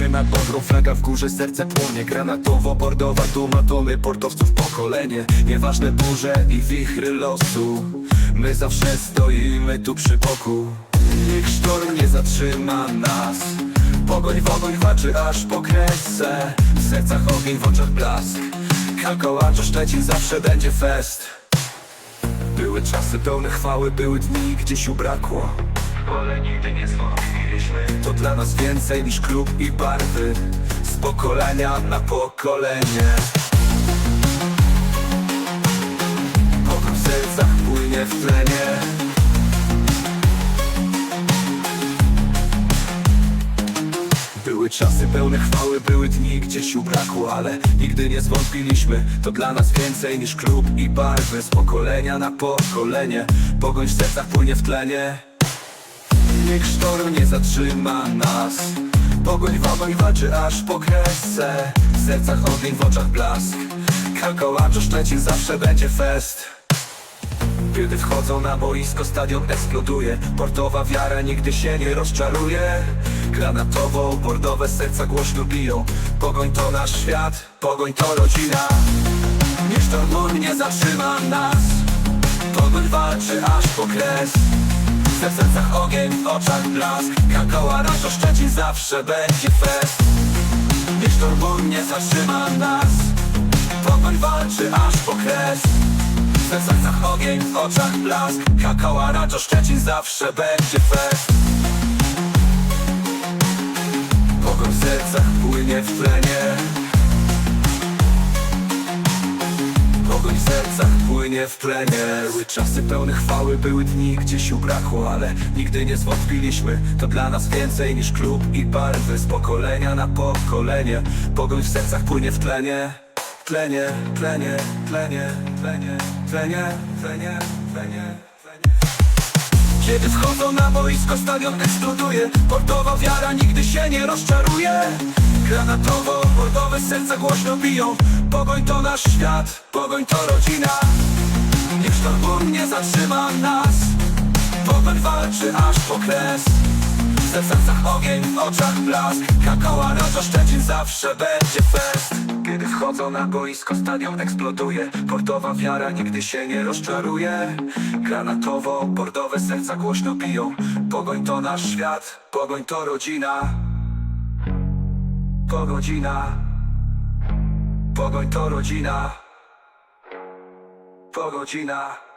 się nad Bodrą, flaga w górze, serce płonie. Granatowo-bordowa duma, to my portowców pokolenie. Nieważne burze i wichry losu. My zawsze stoimy tu przy boku. Niech sztorm nie zatrzyma nas. Pogoń, wogoń walczy aż po kresę W sercach ogień, w oczach blask. Kalkołaczo Szczecin zawsze będzie fest. Były czasy pełne chwały, były dni, gdzieś ubrakło Pole nigdy nie zwątpiliśmy. To dla nas więcej niż klub i barwy. Z pokolenia na pokolenie. Pokój w sercach płynie w tlenie. Były czasy pełne chwały, były dni, gdzieś ubrakło Ale nigdy nie zwątpiliśmy. To dla nas więcej niż klub i barwy. Z pokolenia na pokolenie. Pogoń w sercach płynie w tlenie Niech sztorm nie zatrzyma nas. Pogoń, wogoń walczy aż po kresę W sercach ogień, w oczach blask. Kalkołaczo Szczecin zawsze będzie fest. Kiedy wchodzą na boisko, stadion eksploduje. Portowa wiara nigdy się nie rozczaruje. Granatowo, bordowe serca głośno biją. Pogoń to nasz świat, pogoń to rodzina. Niech sztorm nie zatrzyma nas. Pogoń walczy aż po kres W sercach ogień, w oczach blask. Kakała nasz Szczecin zawsze będzie fest Niech sztorm nie zatrzyma nas. Pogoń walczy aż po kres. W sercach ogień, w oczach blask. Kakała Raczo Szczecin zawsze będzie fest Pogoń w sercach płynie w tlenie płynie w tlenie Były czasy pełne chwały, były dni, gdzieś ubrakło Ale nigdy nie zwątpiliśmy. To dla nas więcej niż klub i barwy Z pokolenia na pokolenie. Pogoń w sercach płynie w tlenie. Tlenie, tlenie, tlenie, tlenie, tlenie, tlenie, tlenie. Kiedy wchodzą na boisko, stadion eksploduje. Portowa wiara nigdy się nie rozczaruje. Granatowo, bordowe serca głośno biją. Pogoń to nasz świat, pogoń to rodzina sztorm nie zatrzyma nas. Pogoń walczy aż po kres. W sercach ogień, w oczach blask. Kakała Raczo Szczecin zawsze będzie fest. Kiedy wchodzą na boisko, stadion eksploduje. Portowa wiara nigdy się nie rozczaruje. Granatowo, bordowe serca głośno biją. Pogoń to nasz świat, pogoń to rodzina. Pogodzina. Pogoń to rodzina Pogodzina